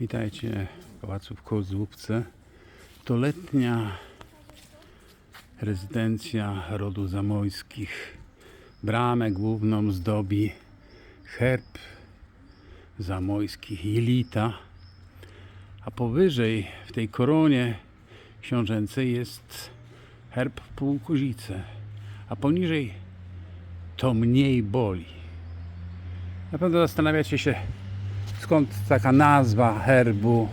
Witajcie w Pałacu w Kozłówce. To letnia rezydencja rodu Zamojskich. Bramę główną zdobi herb Zamojskich Jelita, a powyżej w tej koronie książęcej jest herb Półkozice, a poniżej to mniej boli. Na pewno zastanawiacie się, skąd taka nazwa herbu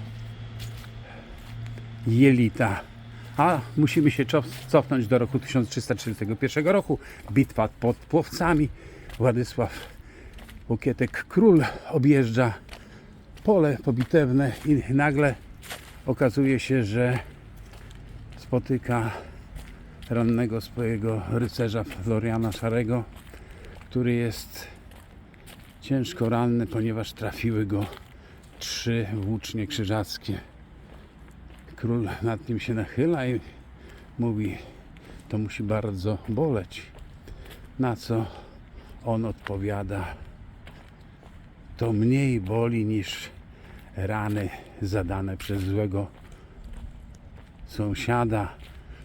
Jelita. A musimy się cof- cofnąć do roku 1341 roku. Bitwa pod Płowcami. Władysław Łokietek Król objeżdża pole pobitewne i nagle okazuje się, że spotyka rannego swojego rycerza Floriana Szarego, który jest ciężko ranny, ponieważ trafiły go trzy włócznie krzyżackie. Król nad nim się nachyla i mówi, to musi bardzo boleć. Na co on odpowiada, to mniej boli niż rany zadane przez złego sąsiada,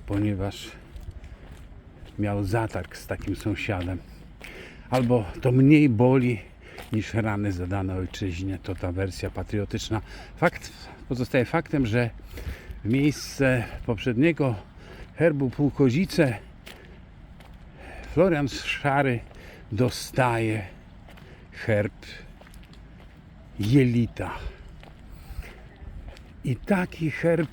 ponieważ miał zatarg z takim sąsiadem. Albo to mniej boli niż rany zadane ojczyźnie. To ta wersja patriotyczna. Fakt pozostaje faktem, że w miejsce poprzedniego herbu Półkozice Florian Szary dostaje herb Jelita. I taki herb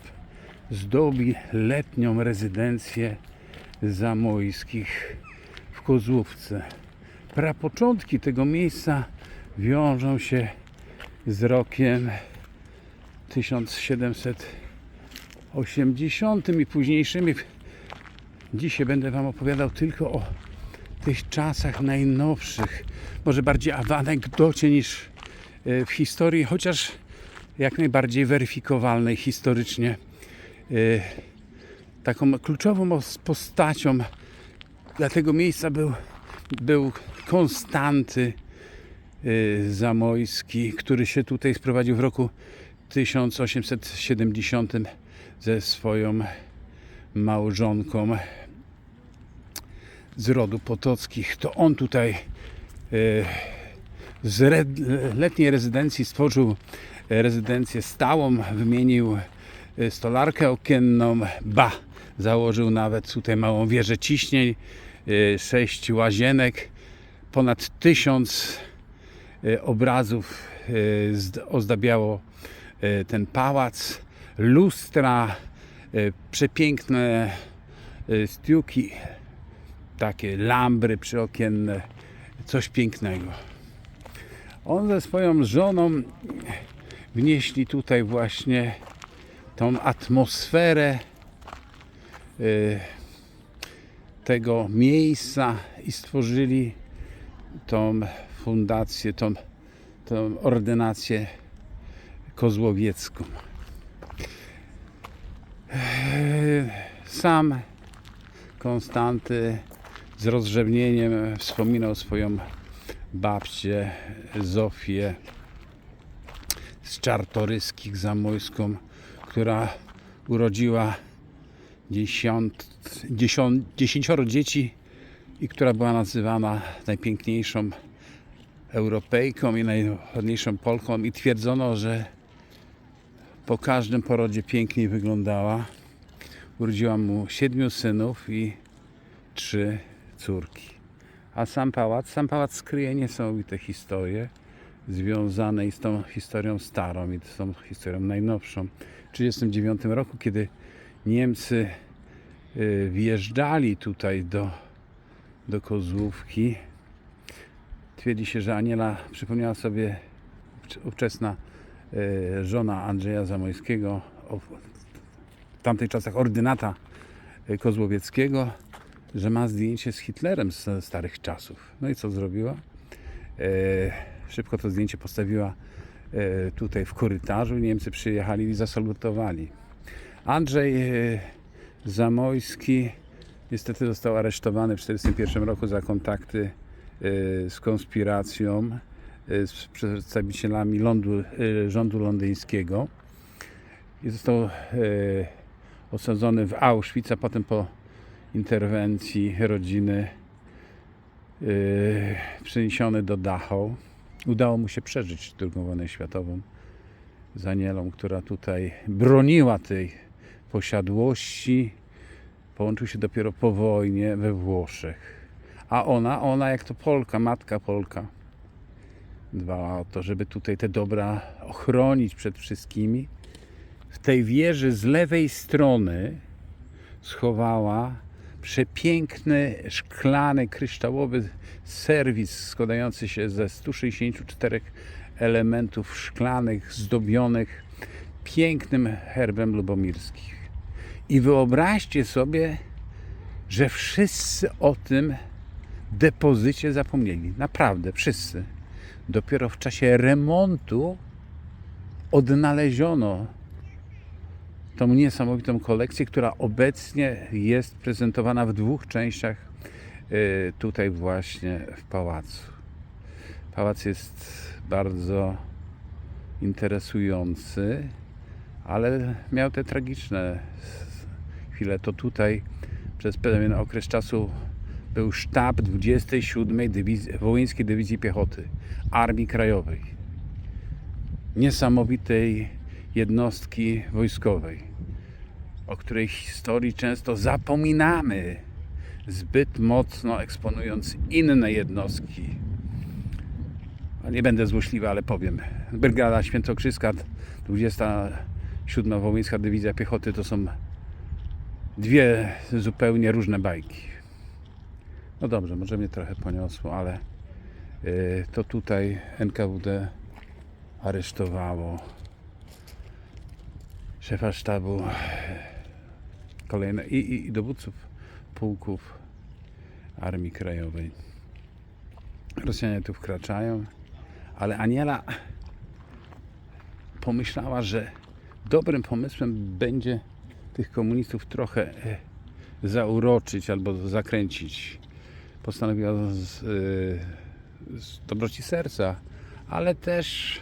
zdobi letnią rezydencję Zamojskich w Kozłówce. Prapoczątki tego miejsca wiążą się z rokiem 1780 i późniejszymi. Dzisiaj będę Wam opowiadał tylko o tych czasach najnowszych, może bardziej anegdocie niż e, w historii, chociaż jak najbardziej weryfikowalnej historycznie. E, Taką kluczową os- postacią dla tego miejsca był, był Konstanty Zamojski, który się tutaj sprowadził w roku 1870 ze swoją małżonką z rodu Potockich. To on tutaj y, z letniej rezydencji stworzył rezydencję stałą, wymienił y, stolarkę okienną, ba, założył nawet tutaj małą wieżę ciśnień, y, sześć łazienek, ponad tysiąc y, obrazów y, zd- ozdabiało y, ten pałac, lustra, przepiękne stiuki, takie lambry przyokienne, coś pięknego. On ze swoją żoną wnieśli tutaj właśnie tą atmosferę tego miejsca i stworzyli tą fundację, tą, tą ordynację kozłowiecką. Eee, Sam Konstanty z rozrzewnieniem wspominał swoją babcię Zofię z Czartoryskich Zamojską, która urodziła dziesiąt, dziesiąt, dziesięcioro dzieci i która była nazywana najpiękniejszą Europejką i najładniejszą Polką i twierdzono, że po każdym porodzie piękniej wyglądała. Urodziła mu siedmiu synów i trzy córki. A sam pałac, sam pałac skryje niesamowite historie związane z tą historią starą i z tą historią najnowszą. W 1939 roku, kiedy Niemcy y, wjeżdżali tutaj do, do Kozłówki, twierdzi się, że Aniela przypomniała sobie ówcze- ówczesna y, żona Andrzeja Zamojskiego, w tamtych czasach ordynata y, kozłowieckiego, że ma zdjęcie z Hitlerem z starych czasów. No i co zrobiła? E, szybko to zdjęcie postawiła e, tutaj w korytarzu. Niemcy przyjechali i zasalutowali. Andrzej e, Zamojski niestety został aresztowany w 1941 roku za kontakty e, z konspiracją y, z przedstawicielami lądu, y, rządu londyńskiego i został y, osadzony w Auschwitz, a potem po interwencji rodziny y, przeniesiony do Dachau. Udało mu się przeżyć II wojnę światową z Anielą, która tutaj broniła tej posiadłości. Połączył się dopiero po wojnie we Włoszech. A ona, ona jak to Polka, matka Polka, dbała o to, żeby tutaj te dobra ochronić przed wszystkimi. W tej wieży z lewej strony schowała przepiękny, szklany, kryształowy serwis składający się ze 164 elementów szklanych, zdobionych pięknym herbem lubomirskich. I wyobraźcie sobie, że wszyscy o tym depozycie zapomnieli. Naprawdę, wszyscy. Dopiero w czasie remontu odnaleziono tą niesamowitą kolekcję, która obecnie jest prezentowana w dwóch częściach y, tutaj właśnie w pałacu. Pałac jest bardzo interesujący, ale miał te tragiczne chwile. To tutaj przez pewien okres czasu był sztab 27 Dywizji, Wołyńskiej Dywizji Piechoty Armii Krajowej. Niesamowitej jednostki wojskowej, o której historii często zapominamy, zbyt mocno eksponując inne jednostki. Nie będę złośliwy, ale powiem. Brygada Świętokrzyska, 27 Wołyńska Dywizja Piechoty to są dwie zupełnie różne bajki. No dobrze, może mnie trochę poniosło, ale y, to tutaj NKWD aresztowało szefa sztabu kolejne i, i, i dowódców pułków Armii Krajowej. Rosjanie tu wkraczają, ale Aniela pomyślała, że dobrym pomysłem będzie tych komunistów trochę e, zauroczyć albo zakręcić. Postanowiła z, e, z dobroci serca, ale też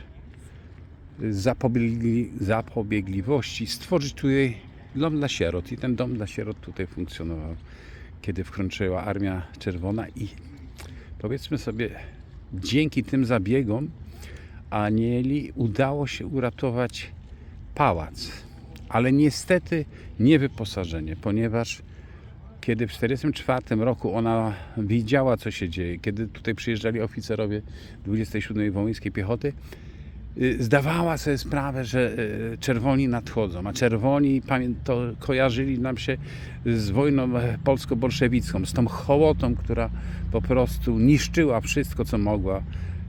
zapobiegli, zapobiegliwości stworzyć tutaj dom dla sierot. I ten dom dla sierot tutaj funkcjonował, kiedy wkroczyła Armia Czerwona i powiedzmy sobie, dzięki tym zabiegom Anieli udało się uratować pałac, ale niestety nie wyposażenie, ponieważ kiedy w 1944 roku ona widziała, co się dzieje, kiedy tutaj przyjeżdżali oficerowie 27 Wołyńskiej Piechoty, y, zdawała sobie sprawę, że y, czerwoni nadchodzą, a czerwoni to kojarzyli nam się z wojną e, polsko-bolszewicką, z tą hołotą, która po prostu niszczyła wszystko, co mogła.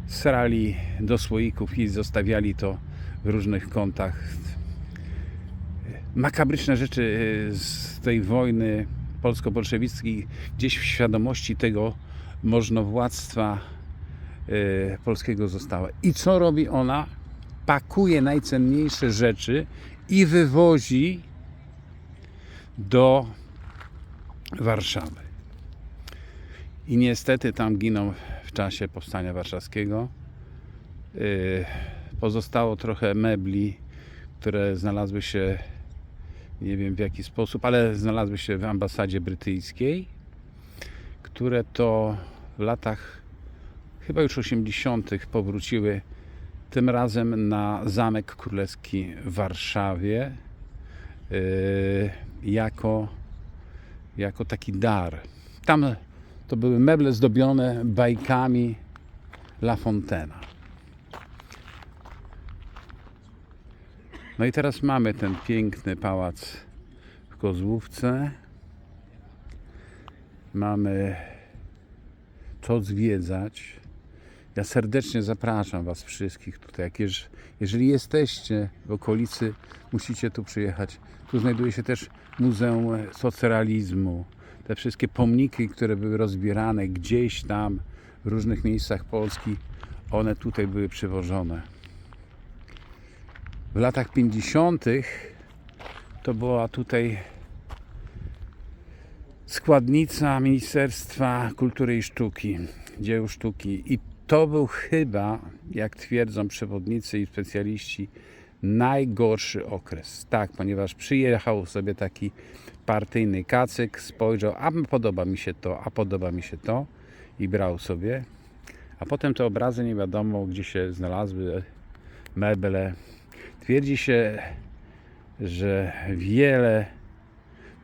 Srali do słoików i zostawiali to w różnych kątach. Makabryczne rzeczy y, z tej wojny polsko-bolszewickiej gdzieś w świadomości tego możnowładztwa y, polskiego została. I co robi ona? Pakuje najcenniejsze rzeczy i wywozi do Warszawy. I niestety tam giną w czasie powstania warszawskiego. Y, Pozostało trochę mebli, które znalazły się, nie wiem w jaki sposób, ale znalazły się w ambasadzie brytyjskiej, które to w latach chyba już 80. powróciły tym razem na Zamek Królewski w Warszawie yy, jako, jako taki dar. Tam to były meble zdobione bajkami La Fontena. No i teraz mamy ten piękny pałac w Kozłówce. Mamy co zwiedzać. Ja serdecznie zapraszam Was wszystkich tutaj. Jeż- jeżeli jesteście w okolicy, musicie tu przyjechać. Tu znajduje się też Muzeum Socrealizmu. Te wszystkie pomniki, które były rozbierane gdzieś tam w różnych miejscach Polski, one tutaj były przywożone. W latach 50. to była tutaj składnica Ministerstwa Kultury i Sztuki, Dzieł Sztuki. I to był chyba, jak twierdzą przewodnicy i specjaliści, najgorszy okres. Tak, ponieważ przyjechał sobie taki partyjny kacyk, spojrzał, a podoba mi się to, a podoba mi się to i brał sobie. A potem te obrazy nie wiadomo, gdzie się znalazły, meble. Twierdzi się, że wiele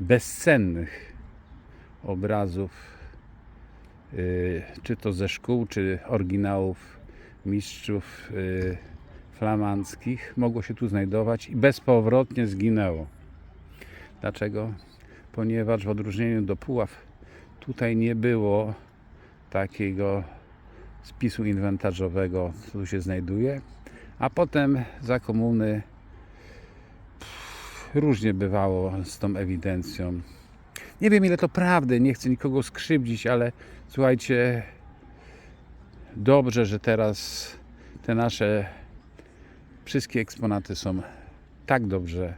bezcennych obrazów, y, czy to ze szkół, czy oryginałów mistrzów y, flamandzkich, mogło się tu znajdować i bezpowrotnie zginęło. Dlaczego? Ponieważ w odróżnieniu do Puław tutaj nie było takiego spisu inwentarzowego, co tu się znajduje, a potem za komuny różnie bywało z tą ewidencją. Nie wiem ile to prawdy, nie chcę nikogo skrzywdzić, ale słuchajcie, dobrze, że teraz te nasze wszystkie eksponaty są tak dobrze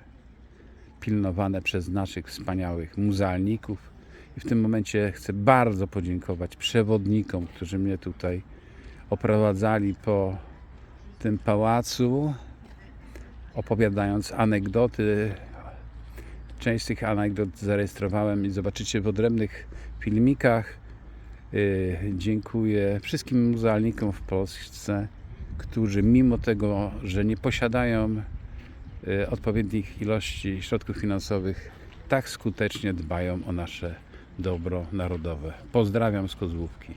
pilnowane przez naszych wspaniałych muzealników. I w tym momencie chcę bardzo podziękować przewodnikom, którzy mnie tutaj oprowadzali po tym pałacu, opowiadając anegdoty. Część z tych anegdot zarejestrowałem i zobaczycie w odrębnych filmikach. Yy, Dziękuję wszystkim muzealnikom w Polsce, którzy mimo tego, że nie posiadają y, odpowiednich ilości środków finansowych, tak skutecznie dbają o nasze dobro narodowe. Pozdrawiam z Kozłówki.